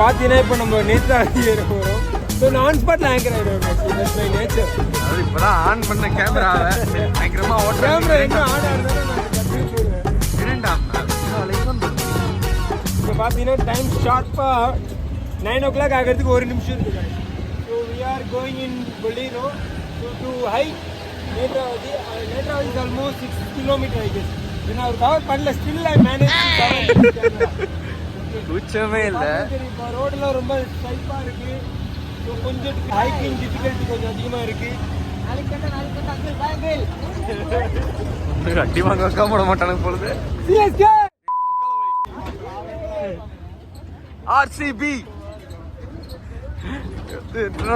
பார்த்தீங்கன்னா இப்போ நம்ம நேற்று ஏற போகிறோம் ஸோ நான் ஸ்பாட்டில் ஆங்கர் ஆகிடுவோம் தட்ஸ் மை நேச்சர் அது ஆன் பண்ண கேமராவை பயங்கரமா கேமரா ஓட்டுறேன் எங்கே ஆன் ஆகுதுன்னு நான் கற்றுக்க போடுவேன் இரண்டாம் நாள். இப்போ பார்த்தீங்கன்னா டைம் ஷார்ப்பாக நைன் ஓ கிளாக் ஆகிறதுக்கு ஒரு நிமிஷம் இருக்குது so we are going in பொலினோ to to height Netravati Netravati almost six kilometre ஆகிடுச்சு இது நான் ஒரு கவர் பண்ணல ஸ்டில் ஐ மேனேஜ் உச்சமே இல்ல இப்போ ரோடெல்லாம் ரொம்ப ஸ்டைப்பாக இருக்கு கொஞ்சம் ஹைக்கிங் டிஃபிகல்ட்டி கொஞ்சம் அதிகமாக இருக்கு கேட்டா வாங்க வைக்க போட மாட்டானுங்க பொழுது ஆர்சிபி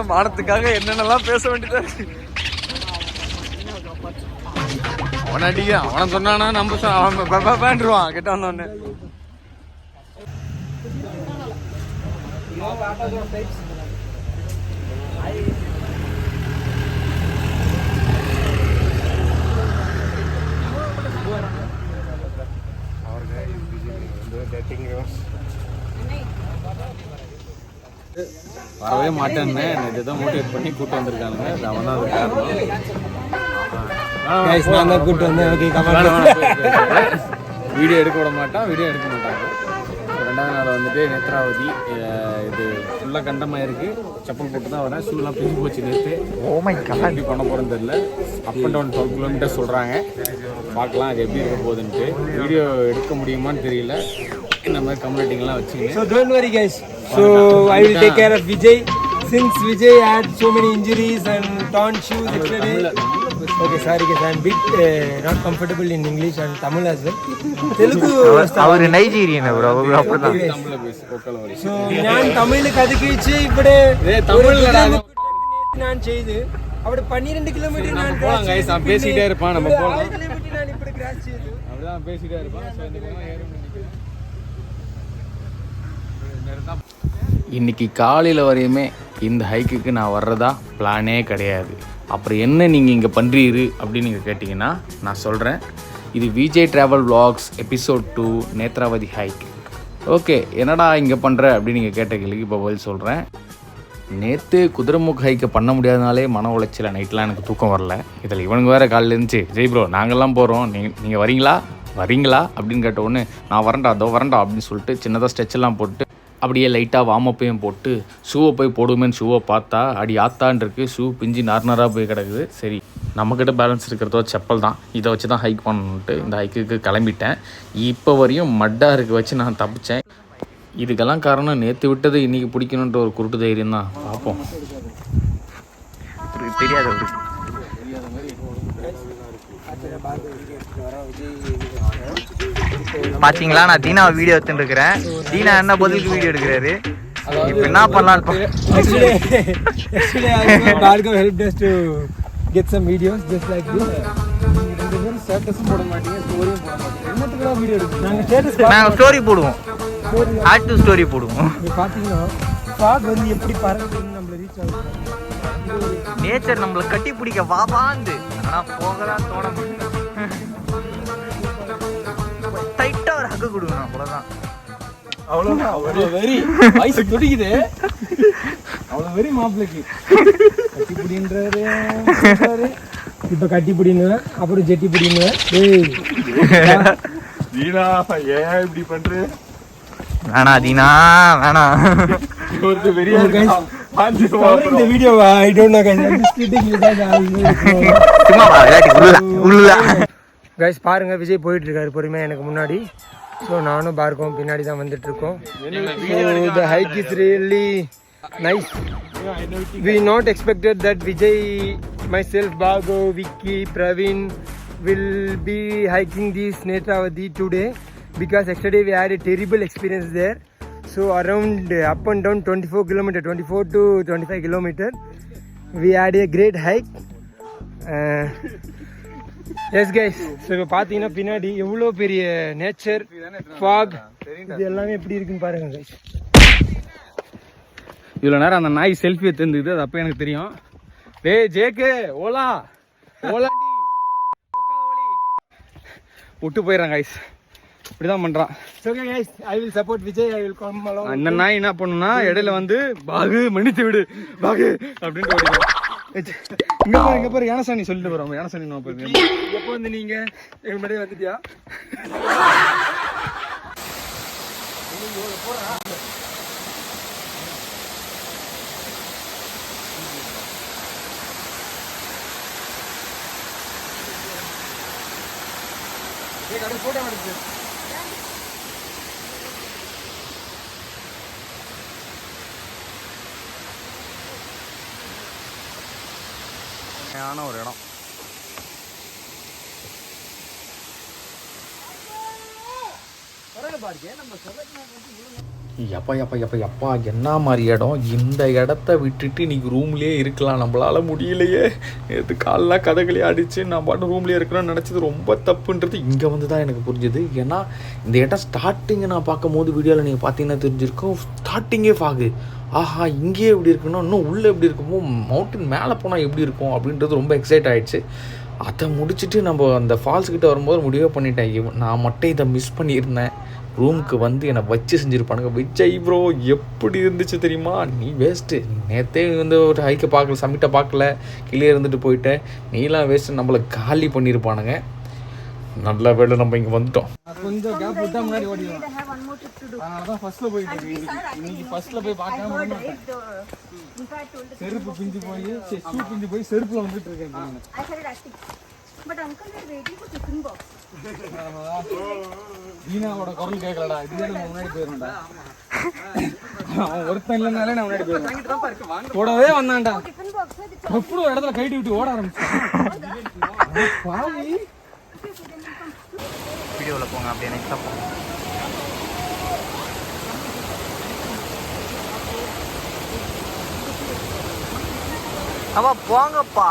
மானத்துக்காக என்னென்னலாம் பேச வேண்டியதா இருக்கு அவன் அடிக்க அவனை சொன்னானா நம்ம அவன் பேண்டுருவான் கிட்ட வந்தோடனே வரவே மாட்டேன்னு இதுதான் மோட்டிவேட் பண்ணி கூட்டு வந்திருக்கானுங்க அது அவன் தான் அது நான் தான் கூப்பிட்டு வந்தேன். காரணம் வீடியோ எடுக்க விட மாட்டான் வீடியோ எடுக்க மாட்டாங்க நாள் வந்துட்டு நேத்ராவதி இது ஃபுல்லாக கண்டமாக இருக்கு செப்பல் போட்டு தான் வரேன் ஷூலாம் பிரிஞ்சு போச்சு நேற்று ஓமை கலா எப்படி பண்ண போகிறேன்னு தெரியல. Up and down twelve kilometre சொல்கிறாங்க பார்க்கலாம் அது எப்படி இருக்க போகுதுன்ட்டு. வீடியோ எடுக்க முடியுமான்னு தெரியல. இந்த மாதிரி கம்யூனிட்டிங்கெல்லாம் வச்சுக்கங்க So don't worry guys. So I will take care of Vijay. Since Vijay had so many injuries and torn shoes yesterday. Okay sorry K sir bit not comfortable in English and Tamil as well Telugu our Nigerian அவர் அவர் அப்படிதான் so ഞാൻ തമിഴിൽ കഥകിച്ച് ഇവിടെ തമിഴ് ഞാൻ ചെയ്ത് അവിടെ പന്നിരണ്ട് kilometre ഞാൻ போலாம் guys, அவன் பேசிட்டே இருப்பான், நம்ம போலாம். நான் இப்படி கிராஸ் செய்து. அப்படிதான் பேசிட்டே இருப்பான். ஸோ இந்த மாதிரி ஏறும். இன்னைக்கு காலையில் வரையுமே இந்த ஹைக்குக்கு நான் வர்றதா பிளானே கிடையாது. அப்புறம் என்ன நீங்கள் இங்கே பண்ணுறீரு அப்படின்னு நீங்கள் கேட்டிங்கன்னா நான் சொல்கிறேன் இது Vijay travel vlogs episode two Netravati hike okay என்னடா இங்கே பண்ணுற அப்படின்னு நீங்கள் கேட்ட கேள்விக்கு இப்போ பதில் சொல்கிறேன் நேற்று குதிரைமுக ஹைக்கை பண்ண முடியாதனாலே மன உளைச்சல நைட்லாம் எனக்கு தூக்கம் வரல. இதில் இவனுக்கு வேறு காலையில் இருந்துச்சு ஜெய் ப்ரோ நாங்கள்லாம் போகிறோம் நீங்கள் நீங்கள் வரீங்களா? வரீங்களா? அப்படின்னு கேட்ட உடனே நான் வரண்டா அதோ வரண்டா அப்படின்னு சொல்லிட்டு சின்னதாக ஸ்ட்ரெச்செல்லாம் போட்டு அப்படியே லைட்டாக வார்மப்பையும் போட்டு ஷூவை போய் போடுவேன்னு ஷூவை பார்த்தா அடி ஆத்தான்ருக்கு ஷூ பிஞ்சு நார்னராக போய் கிடக்குது. சரி நம்மக்கிட்ட பேலன்ஸ் இருக்கிறதோ செப்பல் தான். இதை வச்சு தான் ஹைக் பண்ணணுன்ட்டு இந்த ஹைக்குக்கு கிளம்பிட்டேன். இப்போ வரையும் மட்டாக இருக்க வச்சு நான் தப்பிச்சேன். இதுக்கெல்லாம் காரணம் நேற்று விட்டது இன்னைக்கு பிடிக்கணுன்ற ஒரு குருட்டு தைரியம் தான். பார்ப்போம். தெரியாது பாத்தீங்களா? நான் தீனா வீடியோ எடுத்துட்டு இருக்கிறேன் தீனா என்ன பதிலுக்கு வீடியோ எடுக்கிறாரு? இப்ப என்ன பண்ணலாம்? to get some videos just like this. ரெண்டு பேரும் ஸ்டேட்டஸும் போட மாட்டீங்க ஸ்டோரியும் போட மாட்டீங்க. என்னத்துக்குலாம் வீடியோ எடுக்கு நாங்கள் ஸ்டேட்டஸ் நாங்க ஸ்டோரி போடுவோம். ஆட் டு ஸ்டோரி போடுவோம். நீங்கள் பார்த்தீங்கன்னா ஃபாக் வந்து எப்படி பறக்குதுன்னு நம்மள ரீச் ஆகுது நேச்சர் நம்மள கட்டி பிடிக்க வாபாந்து ஆனா போகலாம் தோண டைட்டா அவ்வளோதான் அவ்வளோ வெறி வயசு துடிக்குது அவ்வளோ வெறி மாப்பிளைக்கு. கட்டி பிடின்றாரு சொல்றாரு. இப்போ கட்டி பிடின்னு அப்புறம் ஜெட்டி பிடின்னு ஏய் வீணா ஏன் இப்படி பண்ற? வேணாம் தீனா வேணாம் ஒரு பெரிய இந்த video I don't know guys சும்மா கைஸ் பாருங்க விஜய் போயிட்டு இருக்காரு பொறுமையா எனக்கு முன்னாடி. ஸோ நானும் பார்க்கவும் பின்னாடி தான் வந்துட்டு இருக்கோம் the hike is really nice we not expected that Vijay myself பாகோ Vicky Praveen will be hiking this Netravati today because yesterday we had a terrible experience there so around up and down twenty four kilometre twenty four to twenty five kilometre we had a great hike yes guys so இப்போ பார்த்தீங்கன்னா பின்னாடி எவ்வளோ பெரிய nature fog இது எல்லாமே எப்படி இருக்குன்னு பாருங்க கைஸ் இவ்வளோ நேரம் அந்த நாய் செல்ஃபி எடுத்துருந்துது அது அப்போ எனக்கு தெரியும். டேய் ஜேக்கு ஓலா ஓலாண்டி. விட்டு போயிடுறேன் கைஸ் இப்படிதான் பண்றான். Will support Vijay. I will come along. அந்த நாய் என்ன பண்ணுனா இடையில வந்து பாகு மன்னித்து விடு. பாகு அப்படின்ட்டு ஓடிடும் இங்க பாரு இங்க பாரு யானசாணி சொல்லிட்டு போறோம் யானசாணி நம்ம பாருங்க எப்போ வந்து நீங்க? எங்க முன்னாடி வந்துட்டியா? ஆன ஒரு இடம். எப்பா எப்பா எப்பா எப்பா என்ன மாதிரி இடம்? இந்த இடத்த விட்டுட்டு இன்றைக்கி ரூம்லேயே இருக்கலாம். நம்மளால முடியலையே. நேற்று காலைல கதகளி அடித்து நான் பாட்டு ரூம்லேயே இருக்கிறேன்னு நினச்சது ரொம்ப தப்புன்றது இங்கே வந்து தான் எனக்கு புரிஞ்சுது. ஏன்னா இந்த இடம் ஸ்டார்டிங்கை நான் பார்க்கும்போது வீடியோவில் நீங்கள் பார்த்தீங்கன்னா தெரிஞ்சிருக்கும். ஸ்டார்டிங்கே ஃபாகு ஆஹா இங்கேயே எப்படி இருக்குன்னா இன்னும் உள்ளே எப்படி இருக்குமோ? மவுண்டன் மேலே போனால் எப்படி இருக்கும்? அப்படின்றது ரொம்ப எக்ஸைட் ஆகிடுச்சு அதை முடிச்சுட்டு நம்ம அந்த ஃபால்ஸ் கிட்ட வரும்போது முடிவே பண்ணிட்டேன். நான் மட்டும் இதை மிஸ் பண்ணியிருந்தேன். ரூமுக்கு வந்து என்னை வச்சு செஞ்சுருப்பானுங்க. விஜய் ப்ரோ எப்படி இருந்துச்சு தெரியுமா? நீ வேஸ்ட்டு நேற்றே வந்து ஒரு ஹைக்கை பார்க்கல சமிட்டை பார்க்கல கீழே இருந்துட்டு போயிட்டேன். நீலாம் வேஸ்ட்டு நம்மளை காலி பண்ணியிருப்பானுங்க நல்ல வேளை நம்ம இங்கே வந்துட்டோம். கொஞ்சம் கேப் விட்டா முன்னாடி ஓடிடும் அதனால தான் ஃபர்ஸ்ட்ல போயிட்டு இன்னைக்கு. ஃபர்ஸ்ட்ல போய் பார்க்காம. செருப்பு பிஞ்சு போய் ஷூ பிஞ்சு போய் செருப்புல வந்துட்டு இருக்கேன். தீனாவோட குரல் கேட்கலடா. இதுவே நம்ம முன்னாடி போயிருந்தா? அவன் ஒருத்தன் இல்லைனாலே நான் முன்னாடி போயிருந்தேன். கூடவே வந்தான்டா. எப்படி ஒரு இடத்துல கைட்டி விட்டு ஓட ஆரம்பிச்சான் பாவி. வீடியோவில் போங்க அப்படியே நெக்ஸ்ட்டாக போங்க. ஆமா போங்கப்பா.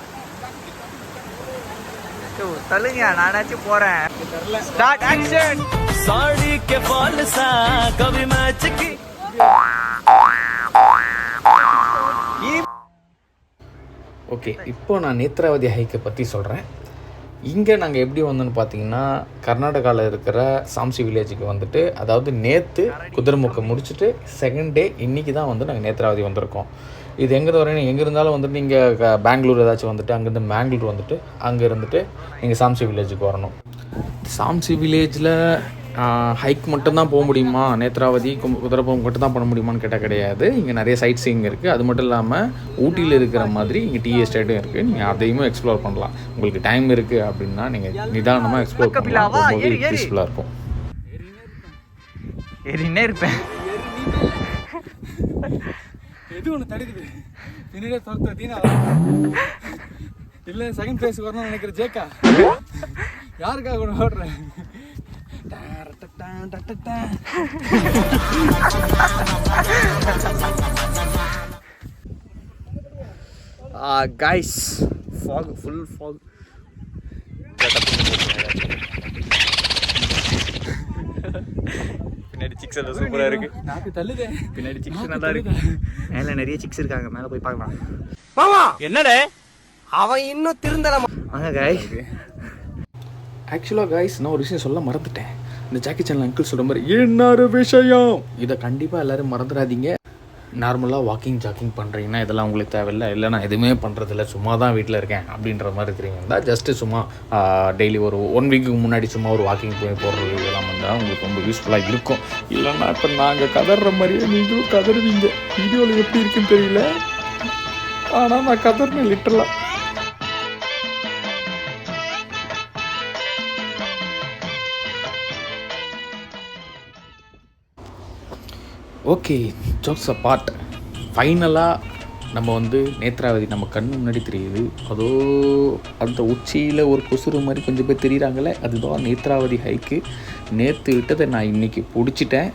டூ சொல்லுங்க நானாச்சும் போறேன். ஸ்டார்ட் கே பால்சா கவி மேட்ச்க்கு ஓகே இப்போ நான் நேத்ராவதி ஹைக்கை பற்றி சொல்கிறேன் இங்கே நாங்கள் எப்படி வந்தோம்னு பார்த்தீங்கன்னா கர்நாடகாவில் இருக்கிற சாம்சி வில்லேஜுக்கு வந்துட்டு அதாவது நேற்று குதிரைமுக்கை முடிச்சுட்டு செகண்ட் டே இன்றைக்கி தான் வந்து நாங்கள் நேத்ராவதி வந்திருக்கோம். இது எங்கே வரேன் எங்கே இருந்தாலும் வந்துட்டு நீங்கள் பெங்களூர் ஏதாச்சும் வந்துட்டு அங்கேருந்து மேங்களூர் வந்துட்டு அங்கே இருந்துட்டு நீங்கள் சாம்சி வில்லேஜுக்கு வரணும். சாம்சி வில்லேஜில் ஹைக் மட்டும்தான் போக முடியுமா? நேத்ராவதி குதிரைப்பம் மட்டும் தான் பண்ண முடியுமான்னு கேட்டால் கிடையாது. இங்கே நிறைய சைட் சீயிங் இருக்குது அது மட்டும் இல்லாமல் ஊட்டியில் இருக்கிற மாதிரி இங்கே டீ எஸ்டேட்டும் இருக்குது நீங்கள் அதையுமே எக்ஸ்ப்ளோர் பண்ணலாம். உங்களுக்கு டைம் இருக்குது அப்படின்னா நீங்கள் நிதானமாக எக்ஸ்ப்ளோர் பண்ணலாம்? ரொம்பவே. பீஸ்ஃபுல்லாக இருக்கும். ஏறினே இருப்பேன். எது ஒன்று தடுக்குது? பின்னாடியே துரத்த தீனா? இல்லை செகண்ட் பிளேஸ் வரணும்னு நினைக்கிற ஜேக்கா? யாருக்காக கூட ஓடுறேன். கைஸ் ஃபாக் ஃபுல் ஃபாக் பின்னாடி சிக்ஸ் எல்லாம் சூப்பரா இருக்கு. நாக்கு தள்ளுதே. பின்னாடி சிக்ஸ் நல்லா இருக்கு. மேல நிறைய சிக்ஸ் இருக்காங்க மேல போய் பார்க்கலாம். என்னடே? அவன் இன்னும் திருந்தல வாங்க கைஸ் ஆக்சுவலாக கைஸ் நான் ஒரு விஷயம் சொல்ல மறந்துட்டேன். இந்த ஜாக்கி சேனல் அங்கிள் சொல்கிற மாதிரி என்ன விஷயம்? இதை கண்டிப்பாக எல்லோரும் மறந்துடாதீங்க. நார்மலாக வாக்கிங் ஜாக்கிங் பண்ணுறீங்கன்னா இதெல்லாம் உங்களுக்கு தேவையில்லை. இல்லை நான் எதுவுமே பண்ணுறதில்ல சும்மா தான் வீட்டில் இருக்கேன் அப்படின்ற மாதிரி இருக்கிறீங்கன்னா ஜஸ்ட்டு சும்மா டெய்லி ஒரு ஒன் வீக்கு முன்னாடி சும்மா ஒரு வாக்கிங் போய் போடுறது இதெல்லாம் வந்தால் உங்களுக்கு ரொம்ப யூஸ்ஃபுல்லாக இருக்கும். இல்லைன்னா இப்போ நாங்கள் கதற மாதிரியே நீங்களும் கதறுவீங்க. வீடியோவில் எப்படி இருக்குன்னு தெரியல. ஆனால் நான் கதறினேன் லிட்டரலாக ஓகே ஜோக்ஸ் அ பார்ட் ஃபைனலாக நம்ம வந்து நேத்ராவதி நம்ம கண்ணு முன்னாடி தெரியுது. அதோ அந்த உச்சியில் ஒரு கொசுறு மாதிரி கொஞ்சம் பேர் தெரியுறாங்களே அதுதான் நேத்ராவதி ஹைக்கு நேற்று விட்டதை நான் இன்றைக்கி பிடிச்சிட்டேன்.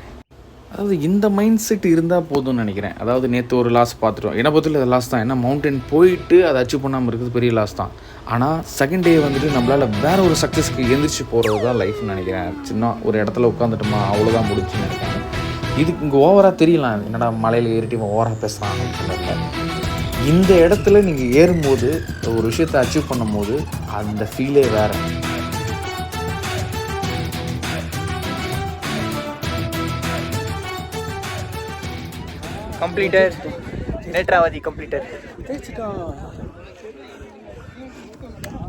அதாவது இந்த மைண்ட் செட் இருந்தால் போதும்னு நினைக்கிறேன். அதாவது நேற்று ஒரு லாஸ் பார்த்துட்டோம். என்னை பொறுத்தல அது லாஸ் தான். ஏன்னா மவுண்டன் போயிட்டு அதை அச்சீவ் பண்ணாமல் இருக்கிறது பெரிய லாஸ் தான். ஆனால் செகண்ட் டே வந்துட்டு நம்மளால் வேற ஒரு சக்ஸஸ்க்கு எழுந்திரிச்சு போகிறது தான் லைஃப்னு நினைக்கிறேன். சின்ன ஒரு இடத்துல உட்காந்துட்டோமா அவ்வளோதான் முடிச்சுன்னு நினைக்கிறேன். இதுக்கு இங்கே ஓவராக தெரியலாம். என்னடா மலையில் ஏறிட்டு இவன் ஓவராக பேசுகிறான் அப்படின்னு இந்த இடத்துல நீங்கள் ஏறும்போது ஒரு விஷயத்தை அச்சீவ் பண்ணும்போது அந்த ஃபீலே வேறு. கம்ப்ளீட்டர் நேற்றாவதி கம்ப்ளீட்டர்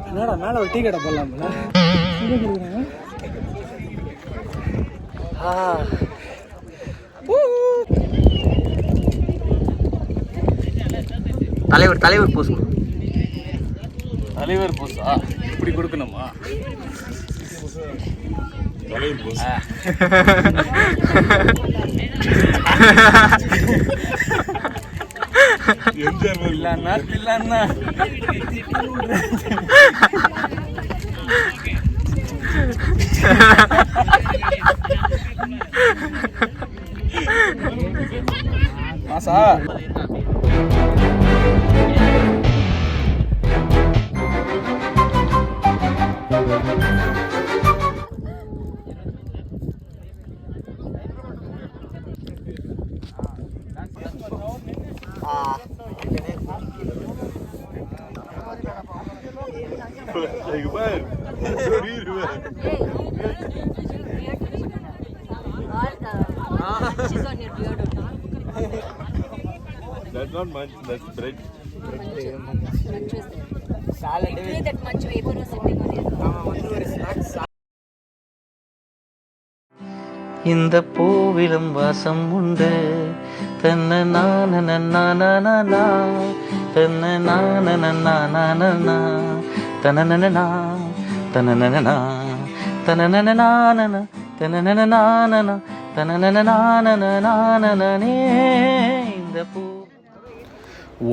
என்னடா மேலே ஒரு டீ கடை போடலாம்ல? தலைவர் தலைவர் போஸ் தலைவர் போஸா இப்படி கொடுக்கணுமா? தலைவர் போஸ் இல்லன்னா இல்லன்னா. மாசா. She's on your beard, okay? That's not much, that's bread. Munch was there. Literally that much vapor was sitting on your இந்த பூவிலும் வாசம் உண்டு தன்ன நான நானா தன்ன நான நானா தனனனா தனனனா தனனனானன தனனனானன தனனனானனே இந்த பூ.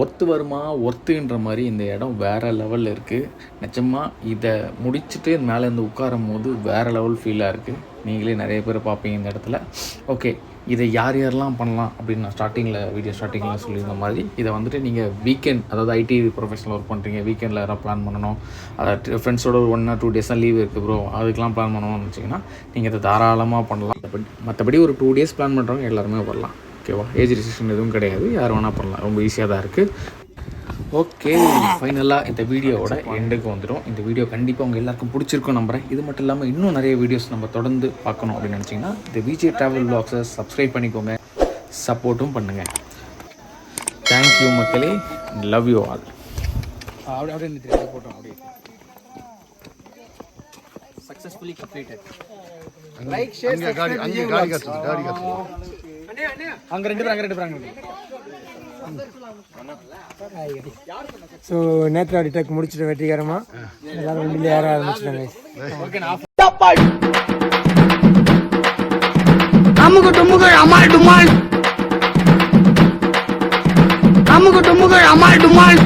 ஒர்த்து வருமா ஒர்த்துன்ற மாதிரி இந்த இடம் வேறு லெவலில் இருக்குது நிஜமாக இதை முடிச்சுட்டு மேலே இருந்து உட்காரும் போது வேறு லெவல் ஃபீலாக இருக்குது நீங்களே நிறைய பேர் பார்ப்பீங்க இந்த இடத்துல. ஓகே இதை யார் யாரெல்லாம் பண்ணலாம் அப்படின்னு நான் ஸ்டார்டிங்கில் வீடியோ ஸ்டார்டிங்கில் சொல்லியிருந்த மாதிரி இதை வந்துட்டு நீங்கள் வீக்கெண்ட் அதாவது ஐடி ப்ரொஃபஷனில் ஒர்க் பண்ணுறீங்க வீக்கெண்டில் யாராவது பிளான் பண்ணணும் அதாவது ஃப்ரெண்ட்ஸோட ஒரு ஒன் ஆர் டூ டேஸ் தான் லீவ் இருக்குது ப்ரோ அதுக்கெலாம் பிளான் பண்ணணும்னு வச்சிங்கன்னா நீங்கள் இதை தாராளமாக பண்ணலாம். மற்றபடி மற்றபடி ஒரு டூ டேஸ் பிளான் பண்ணுறவங்க எல்லாருமே வரலாம். ஓகேவா ஏஜ் ரிஸ்ட்ரிக்ஷன் எதுவும் கிடையாது. யார் வேணால் பண்ணலாம். ரொம்ப ஈஸியாக தான் இருக்குது ஓகே ஃபைனலாக இந்த வீடியோவோட எண்டுக்கு வந்துடும் இந்த வீடியோ கண்டிப்பாக உங்கள் எல்லாருக்கும் பிடிச்சிருக்கும் நம்புறேன். இது மட்டும் இல்லாமல் இன்னும் நிறைய வீடியோஸ் நம்ம தொடர்ந்து பார்க்கணும் அப்படின்னு நினச்சிங்கன்னா இந்த விஜய் ட்ராவல் பிளாக்ஸை சப்ஸ்கிரைப் பண்ணிக்கோங்க. சப்போர்ட்டும் பண்ணுங்கள் தேங்க்யூ மக்களே. லவ் யூ ஆல் அப்படியே அப்படியே நிறுத்தி போட்டோம் அப்படியே. சக்ஸஸ்ஃபுல்லி கம்ப்ளீட்டட் அங்க ரெண்டு பேர் அங்க ரெண்டு பேர் அங்க ரெண்டு பேர். ஸோ நேத்ராவதி டெக் முடிச்சுட்டு வெற்றிகரமாக எல்லாரும் வண்டியில் ஏற ஆரம்பிச்சிட்டாங்க. அமுகு டுமுகள் அமால் டுமால். அமுகு டுமுகள் அமால் டுமால்.